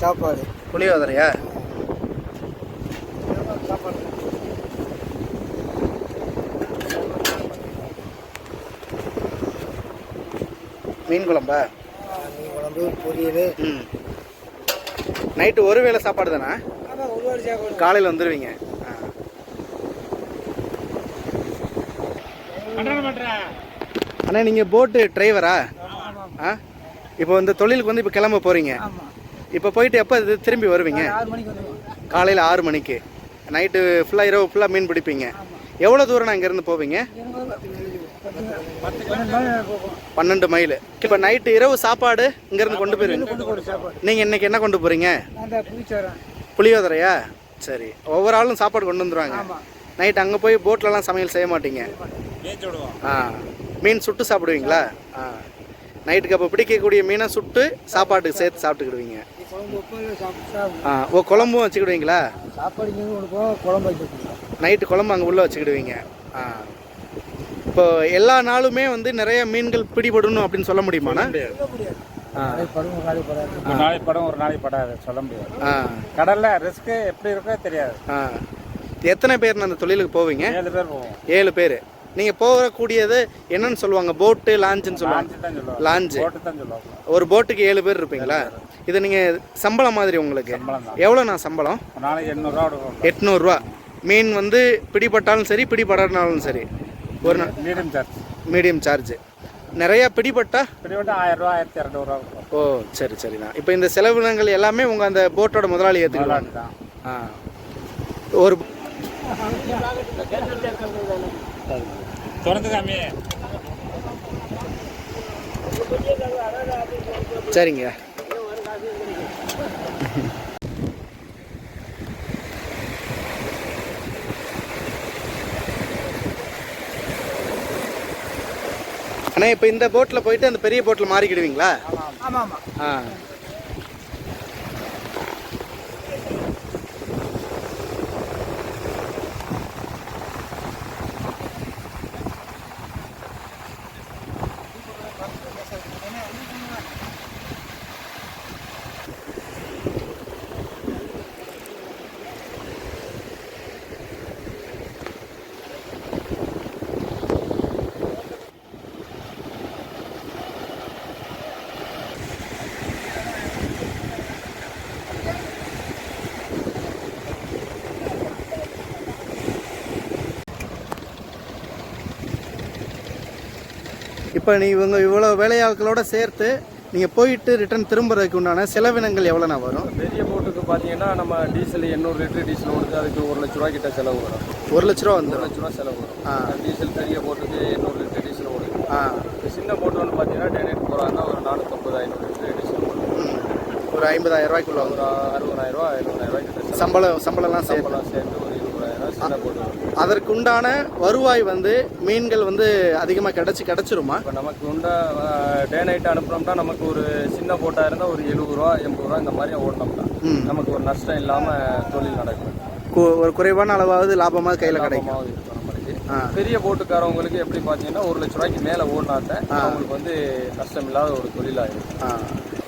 சாப்பாடு. புளியோதரையா சாப்பாடு மீன் குழம்பா? மீன் குழம்பு பொரியல். ம். நைட்டு ஒரு வேளை சாப்பாடு தானே? ஒரு வாடி சாப்பாடு. காலையில் வந்துடுவீங்க. அண்ணா நீங்கள் போட்டு டிரைவரா ஆ? இப்போ வந்து தொழிலுக்கு வந்து இப்போ கிளம்ப போகிறீங்க இப்போ போயிட்டு எப்போ இது திரும்பி வருவீங்க? காலையில் ஆறு மணிக்கு. நைட்டு ஃபுல்லாக இரவு ஃபுல்லாக மீன் பிடிப்பீங்க. எவ்வளோ தூரம் இங்கேருந்து போவீங்க? பன்னெண்டு மைல் இப்போ நைட்டு இரவு சாப்பாடு இங்கேருந்து கொண்டு போயிருவீங்க. நீங்கள் இன்னைக்கு என்ன கொண்டு போகிறீங்க நான் புளியோதரையா? சரி. ஒவ்வொரு ஆளும் சாப்பாடு கொண்டு வந்துருவாங்க. ஆமாம் நைட் அங்கே போய் போட்லலாம் சமையல் செய்ய மாட்டீங்க. ஆ. மீன் சுட்டு சாப்பிடுவீங்களா? ஆ. நைட்டுக்கு அப்போ பிடிக்கக்கூடிய மீனை சுட்டு சாப்பாட்டுக்கு சேர்த்து சாப்பிட்டுக்கிடுவீங்க. ஆ ஓ குழம்பும் வச்சுக்கிடுவீங்களா? சாப்பாடு குழம்பு வச்சுருக்கோம் நைட்டு குழம்பு அங்கே உள்ளே வச்சுக்கிடுவீங்க. ஆ. இப்போ எல்லா நாளுமே வந்து நிறைய மீன்கள் பிடிபடணும் அப்படின்னு சொல்ல முடியுமாண்ணா நாளைக்கு படம் ஒரு நாளைக்கு படாது. சொல்ல முடியாது. ஆ. கடல்ல ரிஸ்க் எப்படி இருக்கோ தெரியாது. ஆ. எத்தனை பேர் அந்த தொழிலுக்கு போவீங்க? ஏழு பேர் போவோம். ஏழு பேர். நீங்கள் போகக்கூடியது என்னன்னு சொல்லுவாங்க? போட்டு லாஞ்சுன்னு சொல்லுவாங்க. லாஞ்சு ஒரு போட்டுக்கு ஏழு பேர் இருப்பீங்களா? இது நீங்கள் சம்பளம் மாதிரி உங்களுக்கு. எவ்வளோண்ணா சம்பளம்? நாளைக்கு கொடுக்கணும் எட்நூறுரூவா. மீன் வந்து பிடிபட்டாலும் சரி பிடிபடாட்டாலும் சரி. ஒரு நாள் மீடியம் சார்ஜ். Medium charge. நிறையா பிடிபட்டா? வந்து ஆயிரம் ரூபா ஆயிரத்தி இரநூறுவா ஓ சரி சரிண்ணா இப்போ இந்த செலவினங்கள் எல்லாமே உங்கள் அந்த போட்டோட முதலாளி ஏற்றுக்கலாம் ஆ. ஒரு சரிங்க. அண்ணா இப்போ இந்த போட்டில் போயிட்டு அந்த பெரிய போட்டில் மாறிக்கிடுவீங்களா? ஆமாம் ஆமாம் ஆ. இப்போ நீ இவங்க இவ்வளோ வேலையாட்களோட சேர்த்து நீங்கள் போயிட்டு ரிட்டர்ன் திரும்புறதுக்கு உண்டான செலவினங்கள் எவ்வளோண்ணா வரும்? பெரிய போட்டுக்கு பார்த்தீங்கன்னா நம்ம டீசல் எண்ணூறு லிட்டர் டீசல் ஓடுது அதுக்கு ஒரு லட்ச ரூபா கிட்ட செலவு வரும். ஒரு லட்ச ரூபா ஒரு வந்துடும் லட்ச ரூபா செலவு வரும். ஆ. டீசல் பெரிய போட்டுக்கு எண்ணூறு லிட்டர் டீசல் ஓடுது. ஆ. சின்ன போட்டு வந்து பார்த்தீங்கன்னா டேனேட் போகிறாங்க ஒரு நானூற்றம்பது ஐநூறு லிட்டர் டீசல் ஓடுது. ஒரு ஐம்பதாயிரம் ரூபாய்க்குள்ள ஒரு அறுபதாயிரம் ரூபா எழுபதாயிரம் ரூபாய் சம்பளம் சம்பளம்லாம் சம்பளம் சேர்த்து அதற்குண்டான வருவாய் வந்து மீன்கள் வந்து அதிகமாக கிடச்சி கிடச்சிருமா? இப்போ நமக்கு உண்டா டே நைட் அனுப்புனோம்னா நமக்கு ஒரு சின்ன போட்டாக இருந்தால் ஒரு எழுபது ரூபா எண்பது ரூபா இந்த மாதிரி ஓடினோம்னா. நமக்கு ஒரு நஷ்டம் இல்லாமல் தொழில் நடக்கும். ஒரு குறைவான அளவாவது லாபமாக கையில் கிடைக்கும். பெரிய போட்டுக்காரவங்களுக்கு எப்படி பார்த்தீங்கன்னா ஒரு லட்ச ரூபாய்க்கு மேலே ஓடினாத்த அவங்களுக்கு வந்து நஷ்டம் இல்லாத ஒரு தொழிலாக இருக்கும்